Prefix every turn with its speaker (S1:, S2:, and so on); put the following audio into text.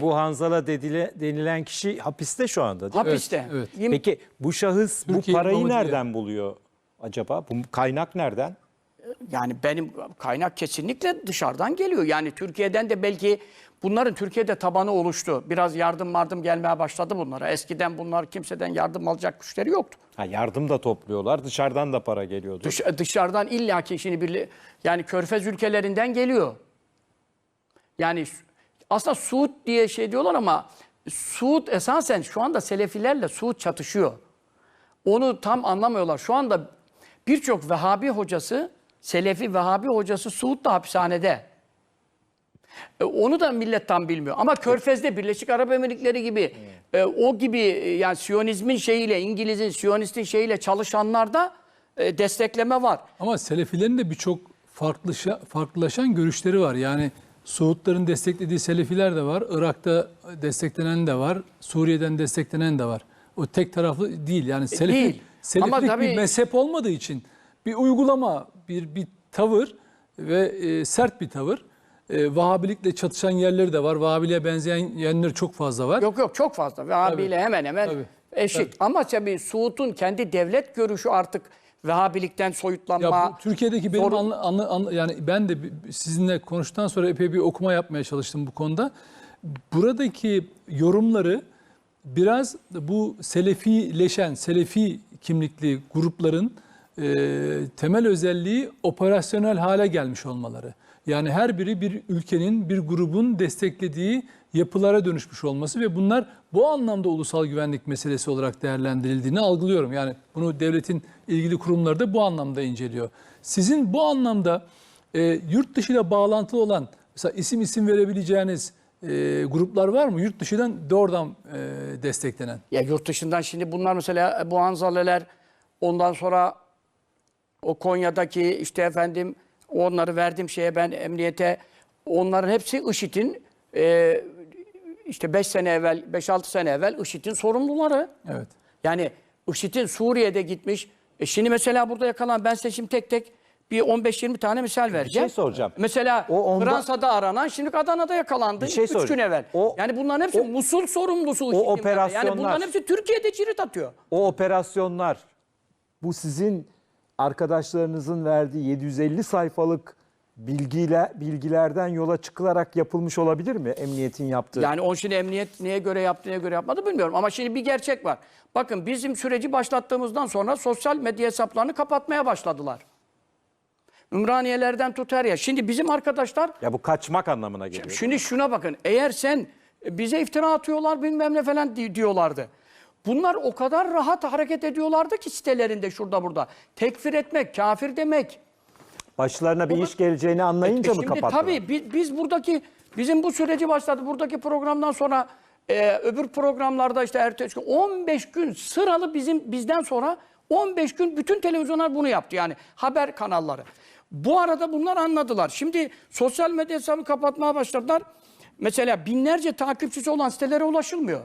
S1: Bu Hanzala dedile, denilen kişi hapiste şu anda. değil mi?
S2: Hapiste.
S3: evet.
S2: Yim-
S1: Peki bu şahıs bu
S3: Türkiye'nin
S1: parayı
S3: amacı
S1: nereden buluyor acaba? Bu kaynak nereden?
S2: Yani benim kaynak kesinlikle dışarıdan geliyor. Yani Türkiye'den de belki bunların Türkiye'de tabanı oluştu. Biraz yardım yardım gelmeye başladı bunlara. Eskiden bunlar kimseden yardım alacak güçleri yoktu.
S1: Ha, yardım da topluyorlar. Dışarıdan da para geliyordu.
S2: Dış, dışarıdan illaki şimdi bir yani Körfez ülkelerinden geliyor. Yani aslında Suud diye şey diyorlar ama Suud esasen şu anda Selefilerle Suud çatışıyor. Onu tam anlamıyorlar. Şu anda birçok Vehhabi hocası, Selefi Vehhabi hocası Suud da hapishanede. E, Onu da millet tam bilmiyor. Ama Körfez'de Birleşik Arap Emirlikleri gibi e, o gibi e, yani Siyonizmin şeyiyle İngiliz'in Siyonistin şeyiyle çalışanlarda e, destekleme var.
S3: Ama Selefilerin de birçok farklışa, farklılaşan görüşleri var. Yani Suudların desteklediği Selefiler de var. Irak'ta desteklenen de var. Suriye'den desteklenen de var. O tek taraflı değil. Yani Selefi,
S2: E, değil.
S3: Selefilik
S2: Ama tabii-
S3: bir mezhep olmadığı için bir uygulama, bir bir tavır ve e, sert bir tavır. E, Vahabilikle çatışan yerleri de var. Vahabiliğe benzeyen yerleri çok fazla var.
S2: Yok yok çok fazla. Vehhabiliğiyle hemen hemen
S3: Tabii.
S2: eşit. Ama tabii Suud'un kendi devlet görüşü artık Vehhabilikten soyutlanma.
S3: Ya bu Türkiye'deki benim anla- anla- anla- yani ben de sizinle konuştuktan sonra epey bir okuma yapmaya çalıştım bu konuda. Buradaki yorumları biraz bu selefileşen, selefi kimlikli grupların e, temel özelliği operasyonel hale gelmiş olmaları. Yani her biri bir ülkenin, bir grubun desteklediği yapılara dönüşmüş olması ve bunlar bu anlamda ulusal güvenlik meselesi olarak değerlendirildiğini algılıyorum. Yani bunu devletin ilgili kurumları da bu anlamda inceliyor. Sizin bu anlamda e, yurt dışıyla bağlantılı olan, mesela isim isim verebileceğiniz e, gruplar var mı? Yurt dışından doğrudan e, desteklenen.
S2: Ya yurt dışından şimdi bunlar mesela bu Hanzaleler ondan sonra o Konya'daki işte efendim onları verdiğim şeye ben emniyete onların hepsi IŞİD'in e, işte 5 sene evvel 5-6 sene evvel IŞİD'in sorumluları.
S3: Evet.
S2: Yani IŞİD'in Suriye'de gitmiş. E şimdi mesela burada yakalan ben size şimdi tek tek bir 15-20 tane misal vereceğim.
S1: soracağım.
S2: Mesela
S1: O onda-
S2: Fransa'da aranan şimdi Adana'da yakalandı.
S1: Bir şey
S2: 3 gün evvel.
S1: O-
S2: yani bunların hepsi
S1: o-
S2: Musul sorumlusu IŞİD'in. böyle. Yani
S1: operasyonlar-
S2: bunların hepsi Türkiye'de cirit atıyor.
S1: O operasyonlar bu sizin arkadaşlarınızın verdiği 750 sayfalık bilgiler bilgilerden yola çıkılarak yapılmış olabilir mi emniyetin yaptığı?
S2: Yani onun şimdi emniyet neye göre yaptı, neye göre yapmadı bilmiyorum. Ama şimdi bir gerçek var. Bakın bizim süreci başlattığımızdan sonra sosyal medya hesaplarını kapatmaya başladılar. Ümraniyelerden tut her yer. Şimdi bizim arkadaşlar
S1: Ya bu kaçmak anlamına geliyor.
S2: Şimdi şuna bakın. Eğer sen bize iftira atıyorlar bilmem ne falan di- diyorlardı. Bunlar o kadar rahat hareket ediyorlardı ki sitelerinde şurada burada. Tekfir etmek, kafir demek.
S1: Başlarına bir
S2: da-
S1: iş geleceğini anlayınca
S2: E
S1: mı kapattılar?
S2: tabii biz, biz buradaki bizim bu süreci başladı. Buradaki programdan sonra e, öbür programlarda işte ertesi gün 15 gün sıralı bizim bizden sonra 15 gün bütün televizyonlar bunu yaptı. Yani haber kanalları. Bu arada bunlar anladılar. Şimdi sosyal medya hesabı kapatmaya başladılar. Mesela binlerce takipçisi olan sitelere ulaşılmıyor.